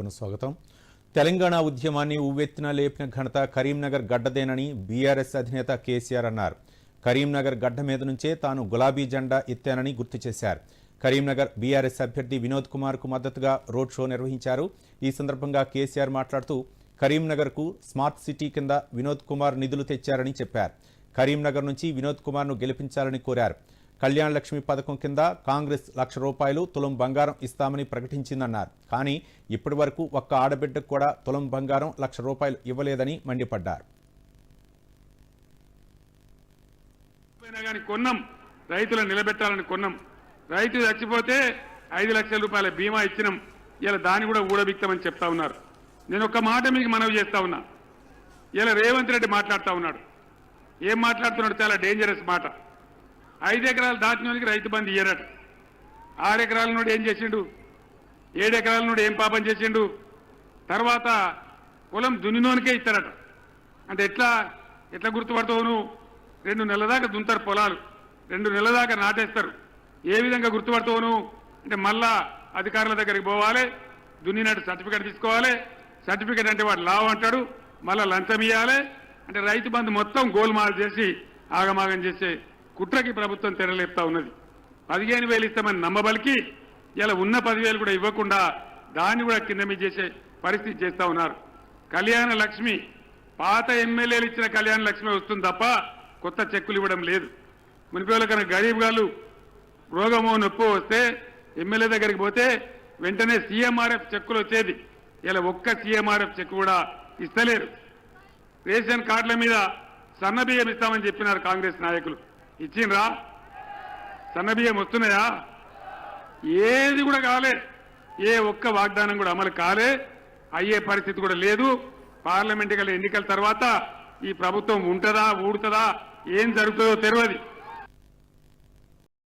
పునఃస్వాగతం తెలంగాణ ఉద్యమాన్ని ఉవ్వెత్తున లేపిన ఘనత కరీంనగర్ గడ్డదేనని బీఆర్ఎస్ అధినేత కేసీఆర్ అన్నారు. కరీంనగర్ గడ్డ మీద నుంచే తాను గులాబీ జెండా ఎత్తానని గుర్తు చేశారు. కరీంనగర్ బీఆర్ఎస్ అభ్యర్థి వినోద్ కుమార్కు మద్దతుగా రోడ్ షో నిర్వహించారు. ఈ సందర్భంగా కేసీఆర్ మాట్లాడుతూ కరీంనగర్కు స్మార్ట్ సిటీ కింద వినోద్ కుమార్ నిధులు తెచ్చారని చెప్పారు. కరీంనగర్ నుంచి వినోద్ కుమార్ను గెలిపించాలని కోరారు. కళ్యాణ లక్ష్మి పథకం కింద కాంగ్రెస్ లక్ష రూపాయలు తులం బంగారం ఇస్తామని ప్రకటించిందన్నారు. కానీ ఇప్పటి వరకు ఒక్క ఆడబిడ్డకు కూడా తులం బంగారం లక్ష రూపాయలు ఇవ్వలేదని మండిపడ్డారు. కానీ కొన్నాం. రైతులను నిలబెట్టాలని కొన్నాం. రైతు చచ్చిపోతే ఐదు లక్షల రూపాయల బీమా ఇచ్చినాం. ఇలా దాన్ని కూడా ఊడబిక్తామని చెప్తా ఉన్నారు. నేను ఒక్క మాట మీకు మనవి చేస్తా ఉన్నా. ఇలా రేవంత్ రెడ్డి మాట్లాడుతూ ఉన్నాడు. ఏం మాట్లాడుతున్నాడు చాలా డేంజరస్ మాట. ఐదు ఎకరాలు దాటినోనికి రైతు బంధు ఇయ్యరట. ఆరు ఎకరాల నుండి ఏం చేసిండు? ఏడు ఎకరాల నుండి ఏం పాపం చేసిండు? తర్వాత పొలం దున్నినోనికే ఇస్తారట. అంటే ఎట్లా ఎట్లా గుర్తుపడతావు నువ్వు రెండు నెలల దాకా దుంతారు పొలాలు. రెండు నెలల దాకా నాటేస్తారు. ఏ విధంగా గుర్తుపడతావు నువ్వు అంటే మళ్ళా అధికారుల దగ్గరికి పోవాలి దున్నినట్టు సర్టిఫికేట్ తీసుకోవాలి. సర్టిఫికేట్ అంటే వాడు లావు అంటాడు. మళ్ళా లంచం ఇవ్వాలి అంటే రైతు బంధు మొత్తం గోల్మాల్ చేసి ఆగమాగం చేసే కుట్రకి ప్రభుత్వం తెరలేపుతా ఉన్నది. పదిహేను వేలు ఇస్తామని నమ్మబలికి ఇలా ఉన్న పదివేలు కూడా ఇవ్వకుండా దాన్ని కూడా కింద చేసే పరిస్థితి చేస్తా ఉన్నారు. కళ్యాణ లక్ష్మి పాత ఎమ్మెల్యేలు ఇచ్చిన కళ్యాణ లక్ష్మి వస్తుంది తప్ప కొత్త చెక్కులు ఇవ్వడం లేదు. మునిపేల కన్నా గరీబ్ గారు రోగమో నొప్పి వస్తే ఎమ్మెల్యే దగ్గరికి పోతే వెంటనే సీఎంఆర్ఎఫ్ చెక్కులు వచ్చేది. ఇలా ఒక్క సీఎంఆర్ఎఫ్ చెక్ కూడా ఇస్తలేరు. రేషన్ కార్డుల మీద సన్నబియ్యం ఇస్తామని చెప్పినారు కాంగ్రెస్ నాయకులు. ఇచ్చిండ్రా? సన్నబియ్యం వస్తున్నాయా? ఏది కూడా కాలే. ఏ ఒక్క వాగ్దానం కూడా అమలు కాలే. అయ్యే పరిస్థితి కూడా లేదు. పార్లమెంట్ ఎన్నికల తర్వాత ఈ ప్రభుత్వం ఉంటుందా ఊడుతుందా ఏం జరుగుతుందో తెలియదు